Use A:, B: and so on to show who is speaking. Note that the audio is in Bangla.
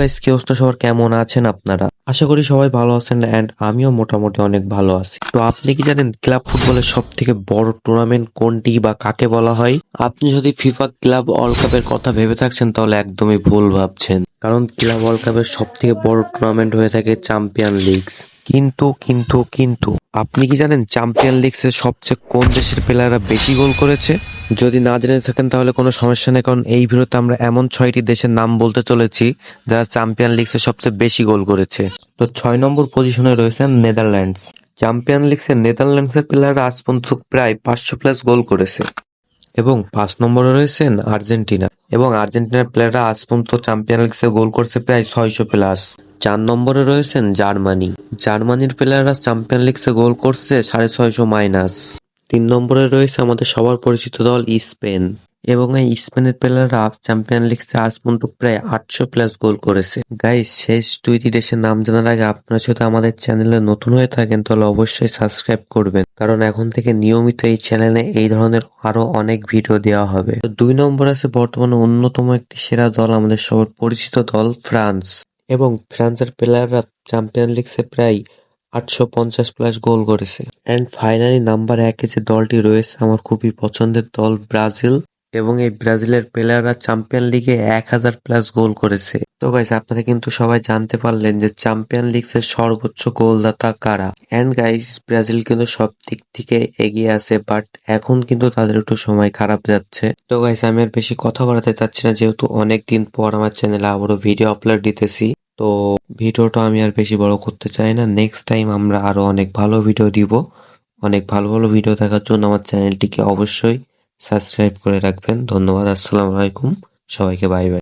A: গাইস কি অবস্থা? সবার কেমন আছেন আপনারা? আশা করি সবাই ভালো আছেন এন্ড আমিও মোটামুটি অনেক ভালো আছি। তো আপনি কি জানেন, ক্লাব ফুটবলের সব থেকে বড় টুর্নামেন্ট কোনটি বা কাকে বলা হয়? আপনি যদি ফিফা ক্লাব ওয়ার্ল্ড কাপের কথা ভেবে থাকছেন, তাহলে একদমই ভুল ভাবছেন। কারণ ক্লাব ওয়ার্ল্ড কাপের সব থেকে বড় টুর্নামেন্ট হয়ে থাকে চ্যাম্পিয়ন লিগস কিন্তু কিন্তু কিন্তু, আপনি কি জানেন চ্যাম্পিয়ন লিগসে সবচেয়ে কোন দেশের প্লেয়াররা বেশি গোল করেছে? যদি না জেনে থাকেন তাহলে কোনো সমস্যা নেই, কারণ এই ভিডিওতে আমরা এমন ছয়টি দেশের নাম বলতে চলেছি যারা চ্যাম্পিয়ন লিগসে সবচেয়ে বেশি গোল করেছে। তো ছয় নম্বর পজিশনে রয়েছেন নেদারল্যান্ডস। চ্যাম্পিয়ন লিগসে নেদারল্যান্ডসের প্লেয়াররা আজ পর্যন্ত প্রায় পাঁচশো প্লাস গোল করেছে। এবং পাঁচ নম্বরে রয়েছেন আর্জেন্টিনা। এবং আর্জেন্টিনার প্লেয়াররা আজ পর্যন্ত চ্যাম্পিয়ন লিগসে গোল করছে প্রায় ছয়শো প্লাস চার নম্বরে রয়েছেন জার্মানি। জার্মানির প্লেয়াররা চ্যাম্পিয়ন লিগসে গোল করছে সাড়ে ছয়শো মাইনাস তিন নম্বরে রয়েছে আমাদের সবার পরিচিত দল স্পেন। এবং এই স্পেনের প্লেয়াররা চ্যাম্পিয়ন লিগসে আজ পর্যন্ত প্রায় আটশো প্লাস গোল করেছে। গাই শেষ দুইটি দেশের নাম জানার আগে আপনারা যদি আমাদের চ্যানেলে নতুন হয়ে থাকেন, তাহলে অবশ্যই সাবস্ক্রাইব করবেন। কারণ এখন থেকে নিয়মিত এই চ্যানেলে এই ধরনের আরও অনেক ভিডিও দেওয়া হবে। দুই নম্বর আছে বর্তমানে অন্যতম একটি সেরা দল, আমাদের সবার পরিচিত দল, ফ্রান্স। এবং ফ্রান্সের প্লেয়াররা চ্যাম্পিয়ন লিগসে প্রায় আটশো পঞ্চাশ প্লাস গোল করেছে। অ্যান্ড ফাইনালি নাম্বার একে যে দলটি রয়েছে, আমার খুবই পছন্দের দল ব্রাজিল। এবং এই ব্রাজিলের প্লেয়াররা চ্যাম্পিয়ন লিগে এক হাজার প্লাস গোল করেছে। তো গাইস আপনারা কিন্তু সবাই জানতে পারলেন যে চ্যাম্পিয়ন লিগসের সর্বোচ্চ গোলদাতা কারা। অ্যান্ড গাইস ব্রাজিল কিন্তু সব দিক থেকে এগিয়ে আছে বাট এখন কিন্তু তাদের একটু সময় খারাপ যাচ্ছে। তো গাইস আমি আর বেশি কথা বাড়াতে চাচ্ছি না, যেহেতু অনেক দিন পর আমার চ্যানেলে আবারও ভিডিও আপলোড দিতেছি। তো ভিডিওটা আমি আর বেশি বড় করতে চাই না। নেক্সট টাইম আমরা আরও অনেক ভালো ভিডিও দিব। অনেক ভালো ভালো ভিডিও দেখার জন্য আমার চ্যানেলটিকে অবশ্যই সাবস্ক্রাইব করে রাখবেন। ধন্যবাদ, আসসালামু আলাইকুম। সবাইকে বাই বাই